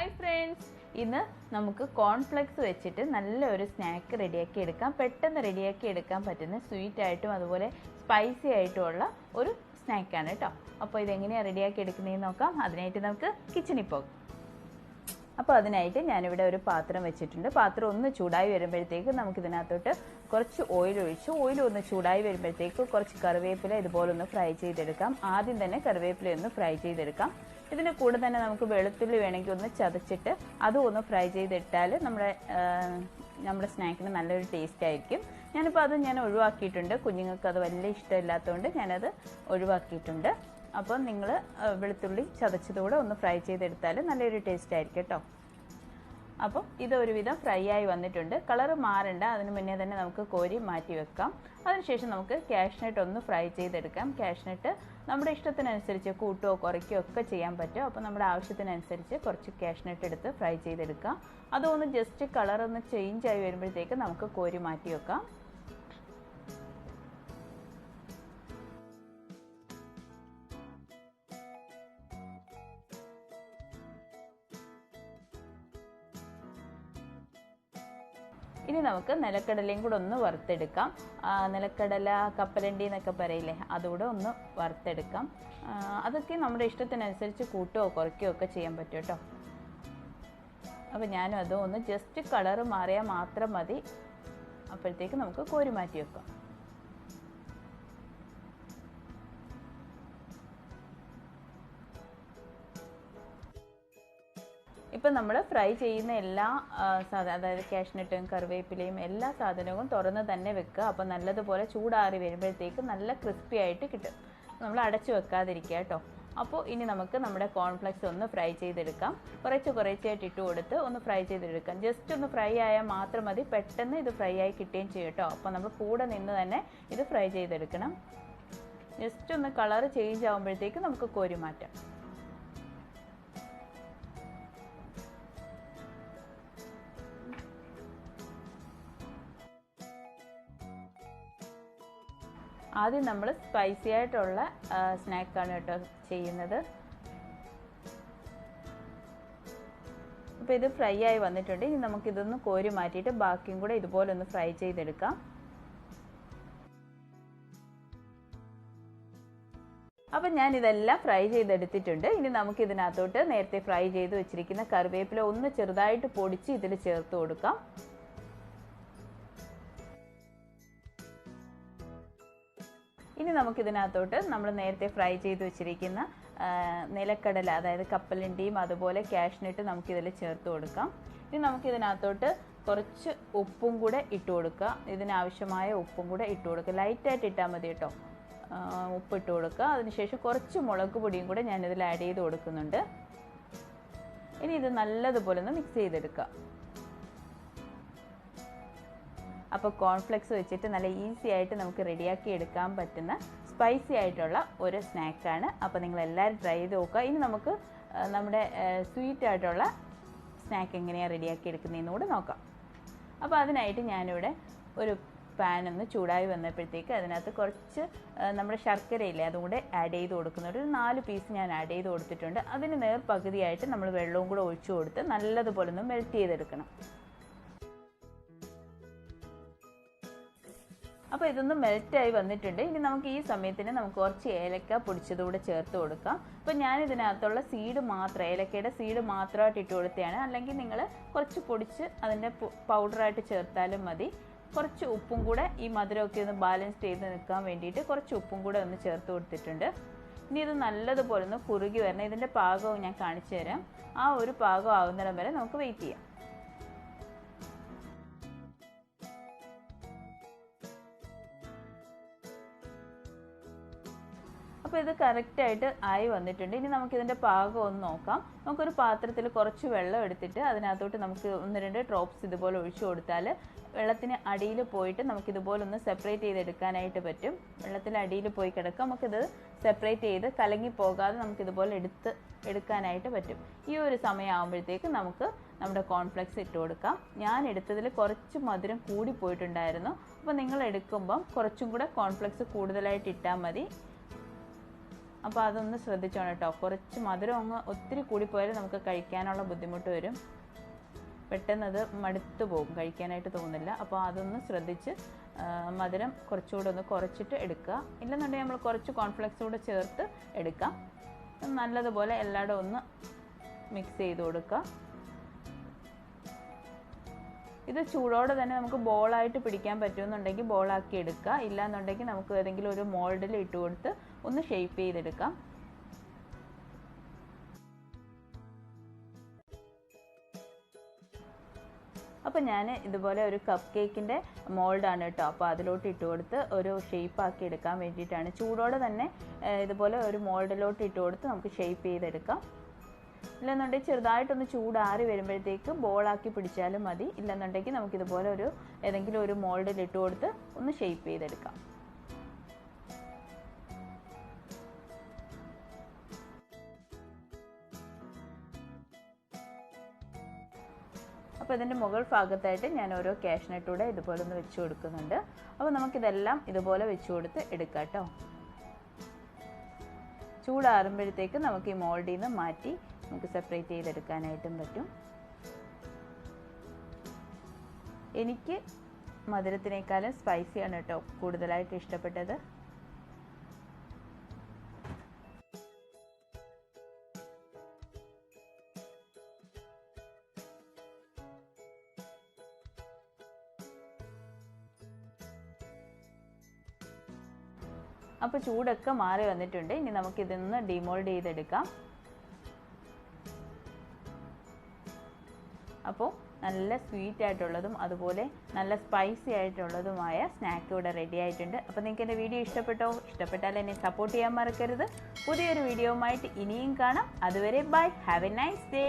Hi friends ഇന്ന് നമുക്ക് cornflakes വെച്ചിട്ട് നല്ലൊരു സ്നാക്ക് റെഡിയാക്കി എടുക്കാം. പെട്ടെന്ന് റെഡിയാക്കി എടുക്കാൻ പറ്റുന്ന സ്വീറ്റ് ആയിട്ടും അതുപോലെ സ്പൈസി ആയിട്ടുമുള്ള ഒരു സ്നാക്കാണ് കേട്ടോ അപ്പോൾ ഇതെങ്ങനെയാണ് റെഡിയാക്കി എടുക്കുന്നതെന്ന് നോക്കാം. അതിനായിട്ട് നമുക്ക് കിച്ചണിൽ പോകാം. അപ്പോൾ അതിനായിട്ട് ഞാനിവിടെ ഒരു പാത്രം വെച്ചിട്ടുണ്ട്. പാത്രം ഒന്ന് ചൂടായി വരുമ്പോഴത്തേക്ക് നമുക്കിതിനകത്തോട്ട് കുറച്ച് ഓയിൽ ഒഴിച്ച് ഓയിൽ ഒന്ന് ചൂടായി വരുമ്പോഴത്തേക്ക് കുറച്ച് കറിവേപ്പില ഇതുപോലെ ഒന്ന് ഫ്രൈ ചെയ്തെടുക്കാം. ആദ്യം തന്നെ കറിവേപ്പില ഒന്ന് ഫ്രൈ ചെയ്തെടുക്കാം. ഇതിന് കൂടെ തന്നെ നമുക്ക് വെളുത്തുള്ളി വേണമെങ്കിൽ ഒന്ന് ചതച്ചിട്ട് അതും ഒന്ന് ഫ്രൈ ചെയ്തിട്ടാൽ നമ്മുടെ നമ്മുടെ സ്നാക്കിന് നല്ലൊരു ടേസ്റ്റ് ആയിരിക്കും. ഞാനിപ്പോൾ അത് ഞാൻ ഒഴിവാക്കിയിട്ടുണ്ട്. കുഞ്ഞുങ്ങൾക്ക് അത് വലിയ ഇഷ്ടമില്ലാത്തതുകൊണ്ട് ഞാനത് ഒഴിവാക്കിയിട്ടുണ്ട്. അപ്പോൾ നിങ്ങൾ വെളുത്തുള്ളി ചതച്ചതുകൂടെ ഒന്ന് ഫ്രൈ ചെയ്തെടുത്താൽ നല്ലൊരു ടേസ്റ്റ് ആയിരിക്കും കേട്ടോ. അപ്പം ഇത് ഒരുവിധം ഫ്രൈ ആയി വന്നിട്ടുണ്ട്. കളർ മാറണ്ട. അതിന് മുന്നേ തന്നെ നമുക്ക് കോരി മാറ്റി വെക്കാം. അതിനുശേഷം നമുക്ക് കാഷ്നട്ട് ഒന്ന് ഫ്രൈ ചെയ്തെടുക്കാം. കാഷ്നട്ട് നമ്മുടെ ഇഷ്ടത്തിനനുസരിച്ച് കൂട്ടുകയോ കുറയ്ക്കുകയോ ഒക്കെ ചെയ്യാൻ പറ്റും. അപ്പോൾ നമ്മുടെ ആവശ്യത്തിനനുസരിച്ച് കുറച്ച് കാഷ്നട്ട് എടുത്ത് ഫ്രൈ ചെയ്തെടുക്കാം. അതൊന്ന് ജസ്റ്റ് കളർ ഒന്ന് ചേഞ്ച് ആയി വരുമ്പോഴത്തേക്ക് നമുക്ക് കോരി മാറ്റി വെക്കാം. ഇനി നമുക്ക് നിലക്കടലയും കൂടെ ഒന്ന് വറുത്തെടുക്കാം. നിലക്കടല കപ്പലണ്ടി എന്നൊക്കെ പറയില്ലേ അതുകൂടെ ഒന്ന് വറുത്തെടുക്കാം. അതൊക്കെ നമ്മുടെ ഇഷ്ടത്തിനനുസരിച്ച് കൂട്ടുകയോ കുറയ്ക്കുകയോ ഒക്കെ ചെയ്യാൻ പറ്റും കേട്ടോ. അപ്പോൾ ഞാനും അതും ഒന്ന് ജസ്റ്റ് കളറ് മാറിയാൽ മാത്രം മതി. അപ്പോഴത്തേക്ക് നമുക്ക് കോരി മാറ്റി വെക്കാം. ഇപ്പം നമ്മൾ ഫ്രൈ ചെയ്യുന്ന എല്ലാ സാധനം അതായത് കാഷ്നട്ടും കറിവേപ്പിലയും എല്ലാ സാധനവും തുറന്ന് തന്നെ വെക്കുക. അപ്പോൾ നല്ലതുപോലെ ചൂടാറി വരുമ്പോഴത്തേക്ക് നല്ല ക്രിസ്പി ആയിട്ട് കിട്ടും. നമ്മൾ അടച്ചു വെക്കാതിരിക്കുക കേട്ടോ. അപ്പോൾ ഇനി നമുക്ക് നമ്മുടെ കോൺഫ്ലെക്സ് ഒന്ന് ഫ്രൈ ചെയ്തെടുക്കാം. കുറച്ച് കുറച്ചായിട്ട് ഇട്ട് കൊടുത്ത് ഒന്ന് ഫ്രൈ ചെയ്തെടുക്കാം. ജസ്റ്റ് ഒന്ന് ഫ്രൈ ആയാൽ മാത്രം മതി. പെട്ടെന്ന് ഇത് ഫ്രൈ ആയി കിട്ടുകയും ചെയ്യും കേട്ടോ. അപ്പോൾ നമ്മൾ കൂടെ നിന്ന് തന്നെ ഇത് ഫ്രൈ ചെയ്തെടുക്കണം. ജസ്റ്റ് ഒന്ന് കളർ ചേഞ്ച് ആകുമ്പോഴത്തേക്ക് നമുക്ക് കോരി മാറ്റാം ആദ്യം നമ്മൾ സ്പൈസി ആയിട്ടുള്ള സ്നാക്കാണ് കേട്ടോ ചെയ്യുന്നത്. അപ്പോൾ ഇത് ഫ്രൈ ആയി വന്നിട്ടുണ്ട്. ഇനി നമുക്കിതൊന്ന് കോരി മാറ്റിയിട്ട് ബാക്കിയും കൂടെ ഇതുപോലെ ഒന്ന് ഫ്രൈ ചെയ്തെടുക്കാം. അപ്പം ഞാൻ ഇതെല്ലാം ഫ്രൈ ചെയ്തെടുത്തിട്ടുണ്ട്. ഇനി നമുക്ക് ഇതിനകത്തോട്ട് നേരത്തെ ഫ്രൈ ചെയ്ത് വെച്ചിരിക്കുന്ന കറിവേപ്പില ഒന്ന് ചെറുതായിട്ട് പൊടിച്ച് ഇതിൽ ചേർത്ത് കൊടുക്കാം. ഇനി നമുക്കിതിനകത്തോട്ട് നമ്മൾ നേരത്തെ ഫ്രൈ ചെയ്ത് വെച്ചിരിക്കുന്ന നിലക്കടല അതായത് കപ്പലിന്റെയും അതുപോലെ കാഷ്നട്ട് നമുക്കിതിൽ ചേർത്ത് കൊടുക്കാം. ഇനി നമുക്കിതിനകത്തോട്ട് കുറച്ച് ഉപ്പും കൂടെ ഇട്ട് കൊടുക്കുക. ഇതിനാവശ്യമായ ഉപ്പും കൂടെ ഇട്ട് കൊടുക്കുക. ലൈറ്റായിട്ട് ഇട്ടാൽ മതി കേട്ടോ. ഉപ്പിട്ട് കൊടുക്കുക. അതിനുശേഷം കുറച്ച് മുളക് പൊടിയും കൂടെ ഞാനിതിൽ ആഡ് ചെയ്ത് കൊടുക്കുന്നുണ്ട്. ഇനി ഇത് നല്ലതുപോലെ ഒന്ന് മിക്സ് ചെയ്തെടുക്കുക. അപ്പോൾ കോൺഫ്ലെക്സ് വെച്ചിട്ട് നല്ല ഈസി ആയിട്ട് നമുക്ക് റെഡിയാക്കി എടുക്കാൻ പറ്റുന്ന സ്പൈസി ആയിട്ടുള്ള ഒരു സ്നാക്കാണ് അപ്പോൾ നിങ്ങൾ എല്ലാവരും ട്രൈ ചെയ്ത് നോക്കുക. ഇനി നമുക്ക് നമ്മുടെ സ്വീറ്റ് ആയിട്ടുള്ള സ്നാക്ക് എങ്ങനെയാണ് റെഡിയാക്കി എടുക്കുന്നതെന്ന് കൂടെ നോക്കാം. അപ്പോൾ അതിനായിട്ട് ഞാനിവിടെ ഒരു പാൻ ഒന്ന് ചൂടായി വന്നപ്പോഴത്തേക്ക് അതിനകത്ത് കുറച്ച് നമ്മുടെ ശർക്കരയില്ലേ അതും കൂടെ ആഡ് ചെയ്ത് കൊടുക്കുന്നുണ്ട്. ഒരു നാല് പീസ് ഞാൻ ആഡ് ചെയ്ത് കൊടുത്തിട്ടുണ്ട്. അതിന് നേർ പകുതിയായിട്ട് നമ്മൾ വെള്ളവും കൂടെ ഒഴിച്ചു കൊടുത്ത് നല്ലതുപോലെ ഒന്ന് മെൽറ്റ് ചെയ്തെടുക്കണം. അപ്പോൾ ഇതൊന്ന് മെൽറ്റായി വന്നിട്ടുണ്ട്. ഇനി നമുക്ക് ഈ സമയത്തിന് നമുക്ക് കുറച്ച് ഏലക്ക പൊടിച്ചതുകൂടെ ചേർത്ത് കൊടുക്കാം. അപ്പോൾ ഞാൻ ഇതിനകത്തുള്ള സീഡ് മാത്രം ഏലക്കയുടെ സീഡ് മാത്രമായിട്ട് ഇട്ട് കൊടുത്തതാണ്. അല്ലെങ്കിൽ നിങ്ങൾ കുറച്ച് പൊടിച്ച് അതിന്റെ പൗഡറായിട്ട് ചേർത്താലും മതി. കുറച്ച് ഉപ്പും കൂടെ ഈ മധുരമൊക്കെ ഒന്ന് ബാലൻസ് ചെയ്ത് നിൽക്കാൻ വേണ്ടിയിട്ട് കുറച്ച് ഉപ്പും കൂടെ ഒന്ന് ചേർത്ത് കൊടുത്തിട്ടുണ്ട്. ഇനി ഇത് നല്ലതുപോലെ ഒന്ന് കുറുകി വരണം. ഇതിന്റെ പാകവും ഞാൻ കാണിച്ചു തരാം. ആ ഒരു പാകം ആകുന്നിടം വരെ നമുക്ക് വെയിറ്റ് ചെയ്യാം. അപ്പോൾ ഇത് കറക്റ്റായിട്ട് ആയി വന്നിട്ടുണ്ട്. ഇനി നമുക്കിതിന്റെ പാകം ഒന്ന് നോക്കാം. നമുക്കൊരു പാത്രത്തിൽ കുറച്ച് വെള്ളം എടുത്തിട്ട് അതിനകത്തോട്ട് നമുക്ക് ഒന്ന് രണ്ട് ഡ്രോപ്സ് ഇതുപോലെ ഒഴിച്ചു കൊടുത്താൽ വെള്ളത്തിന് അടിയിൽ പോയിട്ട് നമുക്കിതുപോലെ ഒന്ന് സെപ്പറേറ്റ് ചെയ്തെടുക്കാനായിട്ട് പറ്റും. വെള്ളത്തിൽ അടിയിൽ പോയി കിടക്കുക നമുക്കിത് സെപ്പറേറ്റ് ചെയ്ത് കലങ്ങി പോകാതെ നമുക്ക് ഇതുപോലെ എടുത്ത് എടുക്കാനായിട്ട് പറ്റും. ഈ ഒരു സമയമാകുമ്പോഴത്തേക്ക് നമുക്ക് നമ്മുടെ കോൺഫ്ലെക്സ് ഇട്ട് കൊടുക്കാം. ഞാൻ എടുത്തതിൽ കുറച്ച് മധുരം കൂടി പോയിട്ടുണ്ടായിരുന്നു. അപ്പോൾ നിങ്ങൾ എടുക്കുമ്പം കുറച്ചും കൂടെ കോൺഫ്ലെക്സ് കൂടുതലായിട്ട് ഇട്ടാൽ മതി. അപ്പോൾ അതൊന്ന് ശ്രദ്ധിച്ചോണം കേട്ടോ കുറച്ച് മധുരം അങ്ങ് ഒത്തിരി കൂടിപ്പോയാൽ നമുക്ക് കഴിക്കാനുള്ള ബുദ്ധിമുട്ട് വരും. പെട്ടെന്ന് അത് മടുത്തു പോകും. കഴിക്കാനായിട്ട് തോന്നില്ല അപ്പോൾ അതൊന്ന് ശ്രദ്ധിച്ച് മധുരം കുറച്ചുകൂടെ ഒന്ന് കുറച്ചിട്ട് എടുക്കുക. ഇല്ലെന്നുണ്ടെങ്കിൽ നമ്മൾ കുറച്ച് കോൺഫ്ലെക്സ് കൂടെ ചേർത്ത് എടുക്കാം. നല്ലതുപോലെ എല്ലായിടും ഒന്ന് മിക്സ് ചെയ്ത് കൊടുക്കുക. ഇത് ചൂടോടെ തന്നെ നമുക്ക് ബോളായിട്ട് പിടിക്കാൻ പറ്റുമെന്നുണ്ടെങ്കിൽ ബോളാക്കി എടുക്കുക. ഇല്ലാന്നുണ്ടെങ്കിൽ നമുക്ക് ഏതെങ്കിലും ഒരു മോൾഡിൽ ഇട്ട് കൊടുത്ത് ഒന്ന് ഷേപ്പ് ചെയ്തെടുക്കാം. അപ്പോൾ ഞാൻ ഇതുപോലെ ഒരു കപ്പ് കേക്കിന്റെ മോൾഡാണ് കേട്ടോ അപ്പോൾ അതിലോട്ട് ഇട്ട് കൊടുത്ത് ഒരു ഷേപ്പ് ആക്കി എടുക്കാൻ വേണ്ടിയിട്ടാണ്. ചൂടോടെ തന്നെ ഇതുപോലെ ഒരു മോൾഡിലോട്ട് ഇട്ട് കൊടുത്ത് നമുക്ക് ഷേപ്പ് ചെയ്തെടുക്കാം. ഇല്ലെന്നുണ്ടെങ്കിൽ ചെറുതായിട്ടൊന്ന് ചൂടാറി വരുമ്പോഴത്തേക്ക് ബോളാക്കി പിടിച്ചാലും മതി. ഇല്ലെന്നുണ്ടെങ്കിൽ നമുക്കിതുപോലെ ഒരു ഏതെങ്കിലും ഒരു മോൾഡിൽ ഇട്ട് കൊടുത്ത് ഒന്ന് ഷേപ്പ് ചെയ്തെടുക്കാം. അപ്പോൾ ഇതിന്റെ മുകൾ ഭാഗത്തായിട്ട് ഞാൻ ഓരോ ക്യാഷ്നട്ടൂടെ ഇതുപോലെ ഒന്ന് വെച്ച് കൊടുക്കുന്നുണ്ട്. അപ്പോൾ നമുക്കിതെല്ലാം ഇതുപോലെ വെച്ച് കൊടുത്ത് എടുക്കാം കേട്ടോ ചൂടാറുമ്പോഴത്തേക്ക് നമുക്ക് ഈ മോൾഡിൽ നിന്ന് മാറ്റി നമുക്ക് സെപ്പറേറ്റ് ചെയ്തെടുക്കാനായിട്ടും പറ്റും. എനിക്ക് മധുരത്തിനേക്കാളും സ്പൈസിയാണ് കേട്ടോ കൂടുതലായിട്ട് ഇഷ്ടപ്പെട്ടത്. അപ്പോൾ ചൂടൊക്കെ മാറി വന്നിട്ടുണ്ട്. ഇനി നമുക്ക് ഇതൊന്ന് ഡിമോൾഡ് ചെയ്തെടുക്കാം. അപ്പോൾ നല്ല സ്വീറ്റ് ആയിട്ടുള്ളതും അതുപോലെ നല്ല സ്പൈസി ആയിട്ടുള്ളതുമായ സ്നാക്ക് ഇവിടെ റെഡി ആയിട്ടുണ്ട്. അപ്പോൾ നിങ്ങൾക്ക് എന്റെ വീഡിയോ ഇഷ്ടപ്പെട്ടോ? ഇഷ്ടപ്പെട്ടാൽ എന്നെ സപ്പോർട്ട് ചെയ്യാൻ മറക്കരുത്. പുതിയൊരു വീഡിയോവുമായിട്ട് ഇനിയും കാണാം. അതുവരെ bye have a nice day